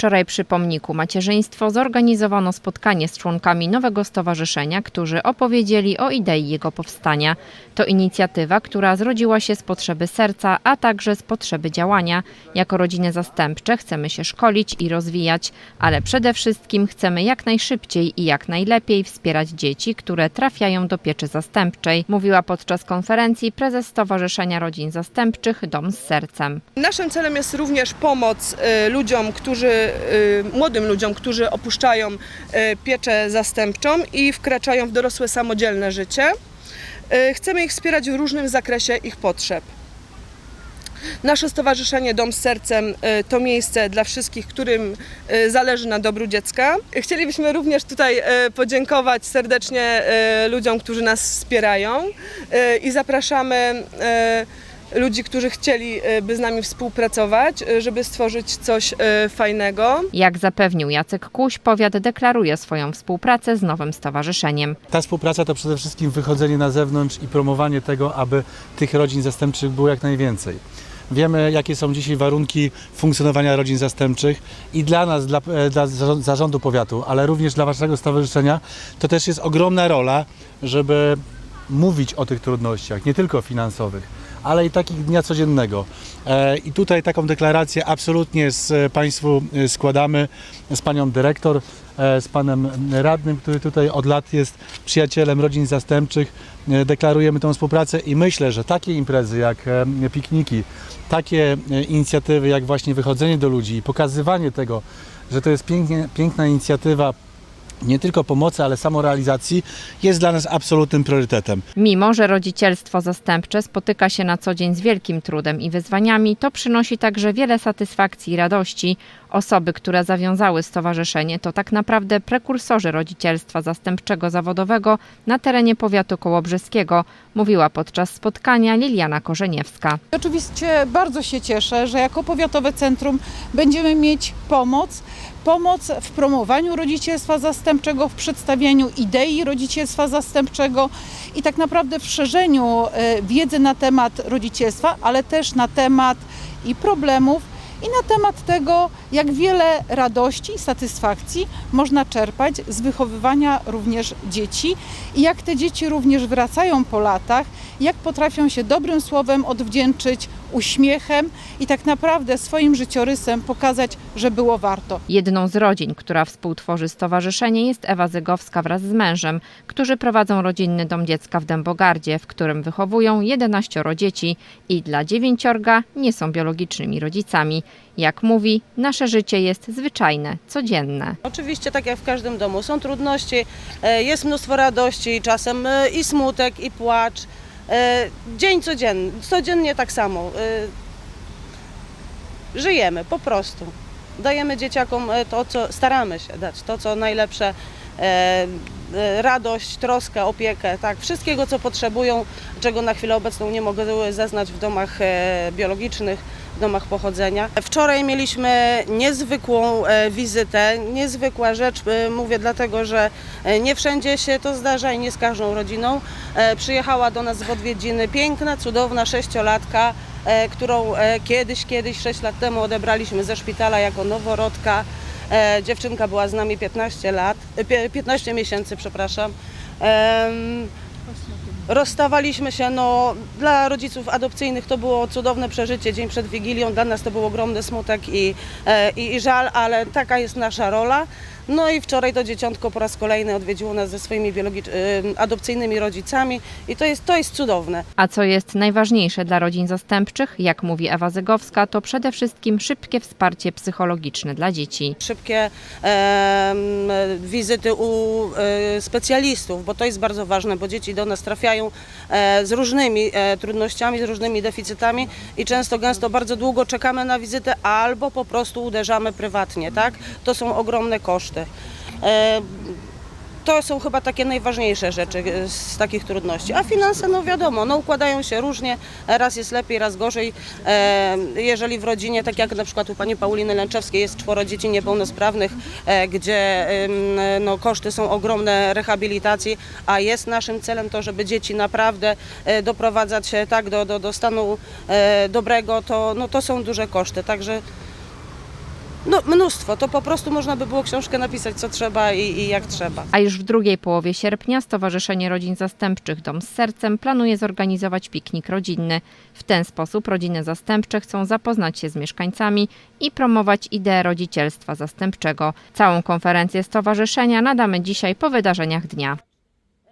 Wczoraj przy pomniku Macierzyństwo zorganizowano spotkanie z członkami nowego stowarzyszenia, którzy opowiedzieli o idei jego powstania. To inicjatywa, która zrodziła się z potrzeby serca, a także z potrzeby działania. Jako rodziny zastępcze chcemy się szkolić i rozwijać, ale przede wszystkim chcemy jak najszybciej i jak najlepiej wspierać dzieci, które trafiają do pieczy zastępczej, mówiła podczas konferencji prezes Stowarzyszenia Rodzin Zastępczych Dom z Sercem. Naszym celem jest również pomoc y, ludziom, którzy, młodym ludziom, którzy opuszczają y, pieczę zastępczą i wkraczają w dorosłe samodzielne życie. Y, Chcemy ich wspierać w różnym zakresie ich potrzeb. Nasze stowarzyszenie Dom z Sercem y, to miejsce dla wszystkich, którym y, zależy na dobru dziecka. Chcielibyśmy również tutaj y, podziękować serdecznie y, ludziom, którzy nas wspierają y, i zapraszamy y, ludzi, którzy chcieliby z nami współpracować, y, żeby stworzyć coś y, fajnego. Jak zapewnił Jacek Kuś, powiat deklaruje swoją współpracę z nowym stowarzyszeniem. Ta współpraca to przede wszystkim wychodzenie na zewnątrz i promowanie tego, aby tych rodzin zastępczych było jak najwięcej. Wiemy, jakie są dzisiaj warunki funkcjonowania rodzin zastępczych i dla nas, dla, e, dla zarząd- zarządu powiatu, ale również dla Waszego stowarzyszenia, to też jest ogromna rola, żeby mówić o tych trudnościach, nie tylko finansowych, ale i takich dnia codziennego. E, I tutaj taką deklarację absolutnie z e, Państwu e, składamy z Panią Dyrektor, z Panem Radnym, który tutaj od lat jest przyjacielem rodzin zastępczych. Deklarujemy tą współpracę i myślę, że takie imprezy jak pikniki, takie inicjatywy jak właśnie wychodzenie do ludzi i pokazywanie tego, że to jest pięknie, piękna inicjatywa nie tylko pomocy, ale samorealizacji, jest dla nas absolutnym priorytetem. Mimo, że rodzicielstwo zastępcze spotyka się na co dzień z wielkim trudem i wyzwaniami, to przynosi także wiele satysfakcji i radości. Osoby, które zawiązały stowarzyszenie, to tak naprawdę prekursorzy rodzicielstwa zastępczego zawodowego na terenie powiatu kołobrzeskiego, mówiła podczas spotkania Liliana Korzeniewska. Oczywiście bardzo się cieszę, że jako powiatowe centrum będziemy mieć pomoc. Pomoc w promowaniu rodzicielstwa zastępczego, w przedstawianiu idei rodzicielstwa zastępczego i tak naprawdę w szerzeniu e, wiedzy na temat rodzicielstwa, ale też na temat i problemów, i na temat tego, jak wiele radości i satysfakcji można czerpać z wychowywania również dzieci i jak te dzieci również wracają po latach, jak potrafią się dobrym słowem odwdzięczyć, uśmiechem i tak naprawdę swoim życiorysem pokazać, że było warto. Jedną z rodzin, która współtworzy stowarzyszenie jest Ewa Zygowska wraz z mężem, którzy prowadzą rodzinny dom dziecka w Dębogardzie, w którym wychowują 11 dzieci i dla dziewięciorga nie są biologicznymi rodzicami. Jak mówi, nasze życie jest zwyczajne, codzienne. Oczywiście, tak jak w każdym domu, są trudności, e, jest mnóstwo radości, czasem e, i smutek, i płacz. E, Dzień codzienny, codziennie tak samo. Żyjemy po prostu. Dajemy dzieciakom to, co staramy się dać, to, co najlepsze. Radość, troskę, opiekę, tak, wszystkiego co potrzebują, czego na chwilę obecną nie mogą zeznać w domach biologicznych domach pochodzenia. Wczoraj mieliśmy niezwykłą e, wizytę, niezwykła rzecz, e, mówię dlatego, że e, nie wszędzie się to zdarza i nie z każdą rodziną. Przyjechała do nas w odwiedziny piękna, cudowna sześciolatka, którą kiedyś, kiedyś, sześć lat temu odebraliśmy ze szpitala jako noworodka. Dziewczynka była z nami 15 lat, e, pie- 15 miesięcy, przepraszam. Rozstawaliśmy się, no dla rodziców adopcyjnych to było cudowne przeżycie dzień przed Wigilią, dla nas to był ogromny smutek i, e, i, i żal, ale taka jest nasza rola. No i wczoraj to dzieciątko po raz kolejny odwiedziło nas ze swoimi e, adopcyjnymi rodzicami i to jest, to jest cudowne. A co jest najważniejsze dla rodzin zastępczych, jak mówi Ewa Zygowska, to przede wszystkim szybkie wsparcie psychologiczne dla dzieci. Szybkie em, wizyty u e, specjalistów, bo to jest bardzo ważne, bo dzieci do nas trafiają e, z różnymi e, trudnościami, z różnymi deficytami i często gęsto bardzo długo czekamy na wizytę albo po prostu uderzamy prywatnie, tak? To są ogromne koszty. E, to są chyba takie najważniejsze rzeczy e, z takich trudności. A finanse, no wiadomo, no układają się różnie, raz jest lepiej, raz gorzej. E, jeżeli w rodzinie, tak jak na przykład u pani Pauliny Lęczewskiej jest czworo dzieci niepełnosprawnych, e, gdzie no, koszty są ogromne rehabilitacji, a jest naszym celem to, żeby dzieci naprawdę doprowadzać tak do, do, do stanu dobrego, to, no, to są duże koszty. Także No mnóstwo, to po prostu można by było książkę napisać co trzeba i, i jak trzeba. A już w drugiej połowie sierpnia Stowarzyszenie Rodzin Zastępczych Dom z Sercem planuje zorganizować piknik rodzinny. W ten sposób rodziny zastępcze chcą zapoznać się z mieszkańcami i promować ideę rodzicielstwa zastępczego. Całą konferencję stowarzyszenia nadamy dzisiaj po wydarzeniach dnia.